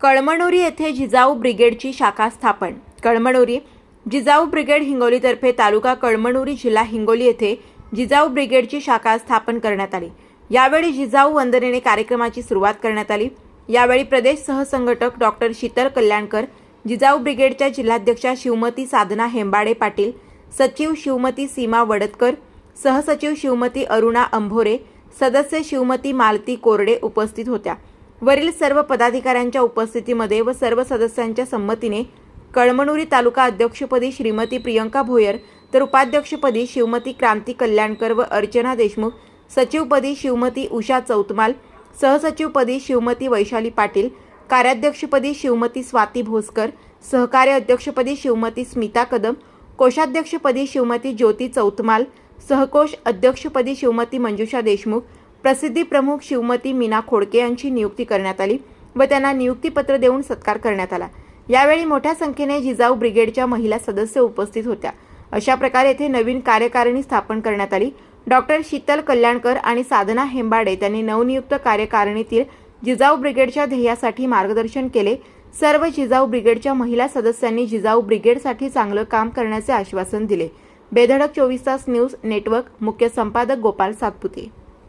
कळमणोरी येथे जिजाऊ ब्रिगेडची शाखा स्थापन. कळमणोरी जिजाऊ ब्रिगेड हिंगोलीतर्फे तालुका कळमणोरी जिल्हा हिंगोली येथे जिजाऊ ब्रिगेडची शाखा स्थापन करण्यात आली. यावेळी जिजाऊ वंदनेने कार्यक्रमाची सुरुवात करण्यात आली. यावेळी प्रदेश सहसंघटक डॉक्टर शीतल कल्याणकर जिजाऊ ब्रिगेडच्या जिल्हाध्यक्षा शिवमती साधना हेंबाडे पाटील सचिव शिवमती सीमा वडतकर सहसचिव शिवमती अरुणा अंभोरे सदस्य शिवमती मालती कोरडे उपस्थित होत्या. वरील सर्व पदाधिकाऱ्यांच्या उपस्थितीमध्ये व सर्व सदस्यांच्या संमतीने कळमनुरी तालुका अध्यक्षपदी श्रीमती प्रियंका भोयर तर उपाध्यक्षपदी शिवमती क्रांती कल्याणकर व अर्चना देशमुख सचिवपदी शिवमती उषा चौतमाल सहसचिवपदी शिवमती वैशाली पाटील कार्याध्यक्षपदी शिवमती स्वाती भोसकर सहकार्य अध्यक्षपदी शिवमती स्मिता कदम कोषाध्यक्षपदी शिवमती ज्योती चौतमाल सहकोष अध्यक्षपदी शिवमती मंजुषा देशमुख प्रसिद्धी प्रमुख शिवमती मीना खोडके यांची नियुक्ती करण्यात आली व त्यांना नियुक्तीपत्र देऊन सत्कार करण्यात आला. यावेळी मोठ्या संख्येने जिजाऊ ब्रिगेडच्या महिला सदस्य उपस्थित होत्या. अशा प्रकारे येथे नवीन कार्यकारिणी स्थापन करण्यात आली. डॉक्टर शीतल कल्याणकर आणि साधना हेंबाडे त्यांनी नवनियुक्त कार्यकारिणीतील जिजाऊ ब्रिगेडच्या ध्येयासाठी मार्गदर्शन केले. सर्व जिजाऊ ब्रिगेडच्या महिला सदस्यांनी जिजाऊ ब्रिगेडसाठी चांगलं काम करण्याचे आश्वासन दिले. बेधडक चोवीस तास न्यूज नेटवर्क मुख्य संपादक गोपाल सातपुते.